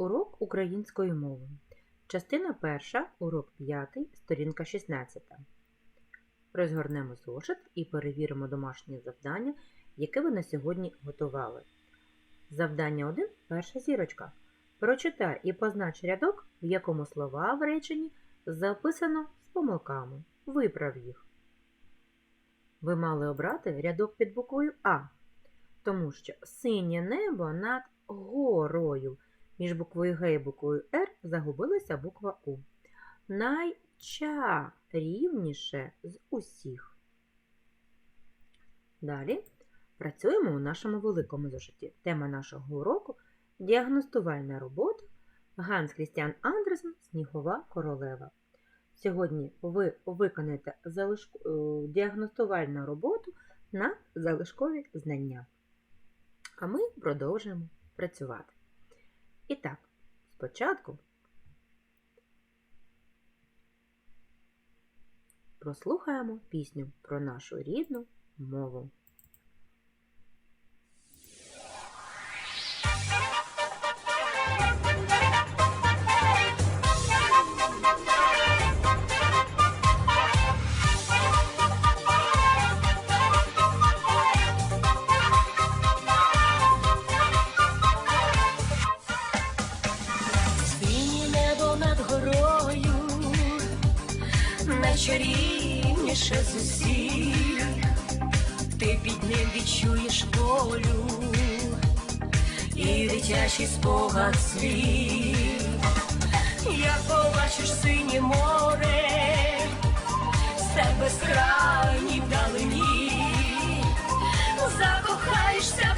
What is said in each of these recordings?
Урок української мови. Частина перша, урок 5, сторінка 16. Розгорнемо зошит і перевіримо домашнє завдання, яке ви на сьогодні готували. Завдання 1. Перша зірочка. Прочитай і познач рядок, в якому слова в реченні записано з помилками. Виправ їх. Ви мали обрати рядок під буквою А, тому що синє небо над горою. Між буквою Г і буквою Р загубилася буква У. Найчарівніше з усіх. Далі працюємо у нашому великому зошиті. Тема нашого уроку діагностувальна робота Ганс Крістіан Андерсен Снігова королева. Сьогодні ви виконаєте залишку... е, діагностувальну роботу на залишкові знання. А ми продовжуємо працювати. І так, спочатку прослухаємо пісню про нашу рідну мову. Найчарівніше з усіх, ти під ним відчуєш волю і дитячий спогад світ. Як побачиш синє море, все безкрайні вдалині, закохаєшся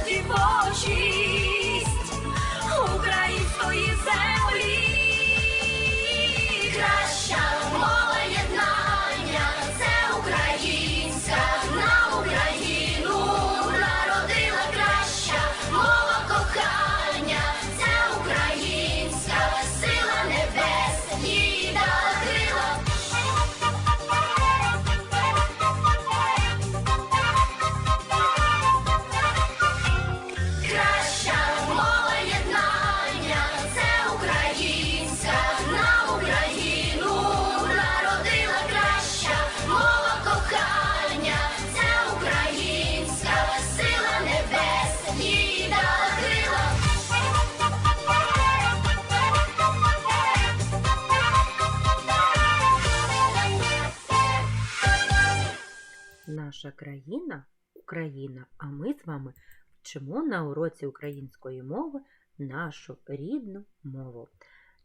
Країна Україна, а ми з вами вчимо на уроці української мови нашу рідну мову.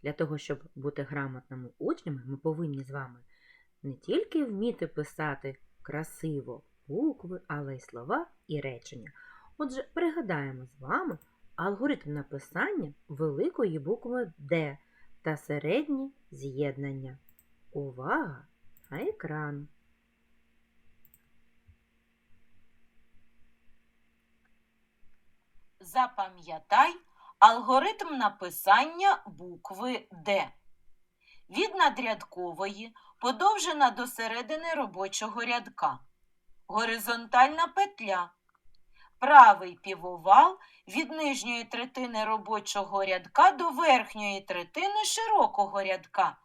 Для того, щоб бути грамотними учнями, ми повинні з вами не тільки вміти писати красиво букви, але й слова і речення. Отже, пригадаємо з вами алгоритм написання великої букви Д та середнє з'єднання. Увага на екран! Запам'ятай алгоритм написання букви Д. Від надрядкової подовжена до середини робочого рядка. Горизонтальна петля. Правий півовал від нижньої третини робочого рядка до верхньої третини широкого рядка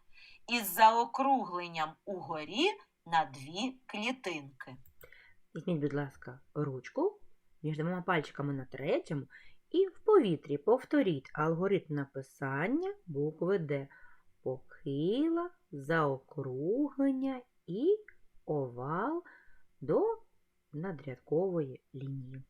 із заокругленням угорі на дві клітинки. Візьміть, будь ласка, ручку між двома пальчиками на третьому і в повітрі повторіть алгоритм написання букви Д. Похила, заокруглення і овал до надрядкової лінії.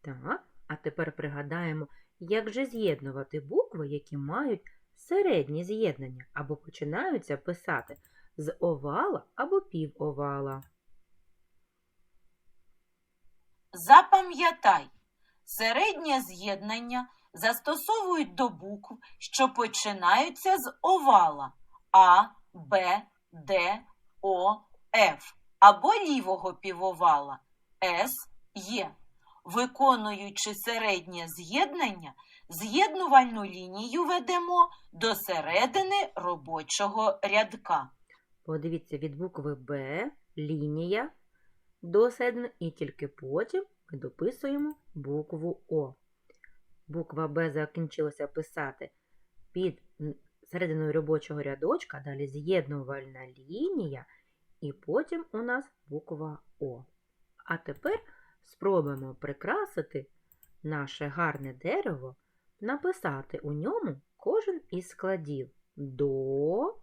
Так, а тепер пригадаємо, як же з'єднувати букви, які мають середнє з'єднання або починаються писати з овала або півовала. Запам'ятай, середнє з'єднання застосовують до букв, що починаються з овала А, Б, Д, О, Ф або лівого півовала С, Є. Виконуючи середнє з'єднання, з'єднувальну лінію ведемо до середини робочого рядка. Подивіться від букви Б лінія до середини, і тільки потім дописуємо букву О. буква Б закінчилася писати під серединою робочого рядочка, далі з'єднувальна лінія, і потім у нас буква О. А тепер спробуємо прикрасити наше гарне дерево, написати у ньому кожен із складів до,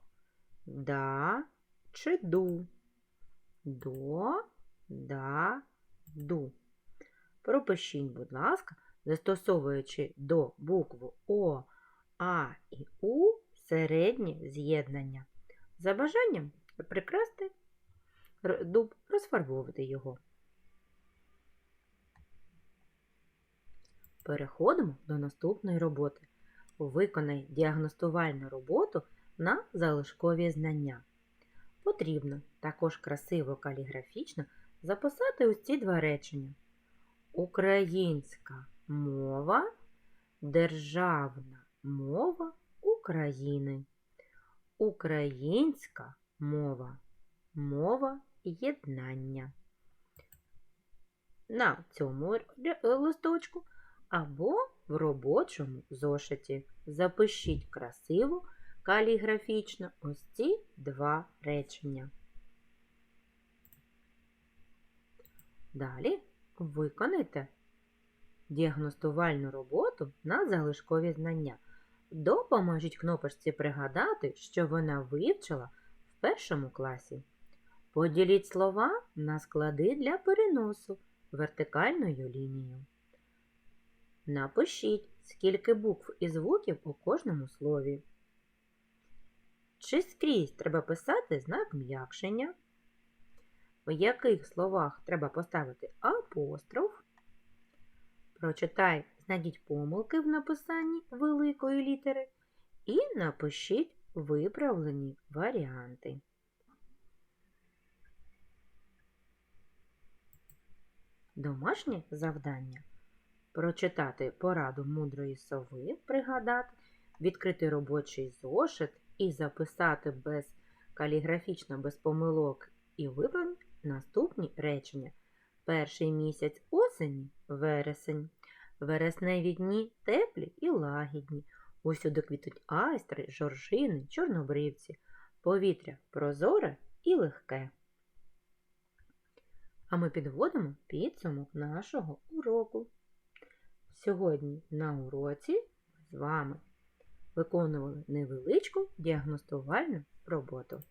да чи ду. До, да, ду. Пропишіть, будь ласка, застосовуючи до букву О, А і У середнє з'єднання. За бажанням прикрасти дуб, розфарбовувати його. Переходимо до наступної роботи. Виконай діагностувальну роботу на залишкові знання. Потрібно також красиво каліграфічно записати ось ці два речення. Українська мова, державна мова України. Українська мова, мова єднання. На цьому листочку або в робочому зошиті. Запишіть красиво, каліграфічно ось ці два речення. Далі виконайте діагностувальну роботу на залишкові знання. Допоможіть кнопочці пригадати, що вона вивчила в першому класі. Поділіть слова на склади для переносу вертикальною лінією. Напишіть, скільки букв і звуків у кожному слові. Чи скрізь треба писати знак м'якшення? В яких словах треба поставити апостроф? Прочитай, знайдіть помилки в написанні великої літери і напишіть виправлені варіанти. Домашнє завдання прочитати пораду мудрої сови, пригадати, відкрити робочий зошит і записати без каліграфічно, без помилок і виправлень наступні речення. Перший місяць осені вересень. Вересневі дні теплі і лагідні. Усюди квітуть айстри, жоржини, чорнобривці. Повітря прозоре і легке. А ми підводимо підсумок нашого уроку. Сьогодні на уроці з вами виконували невеличку діагностувальну роботу.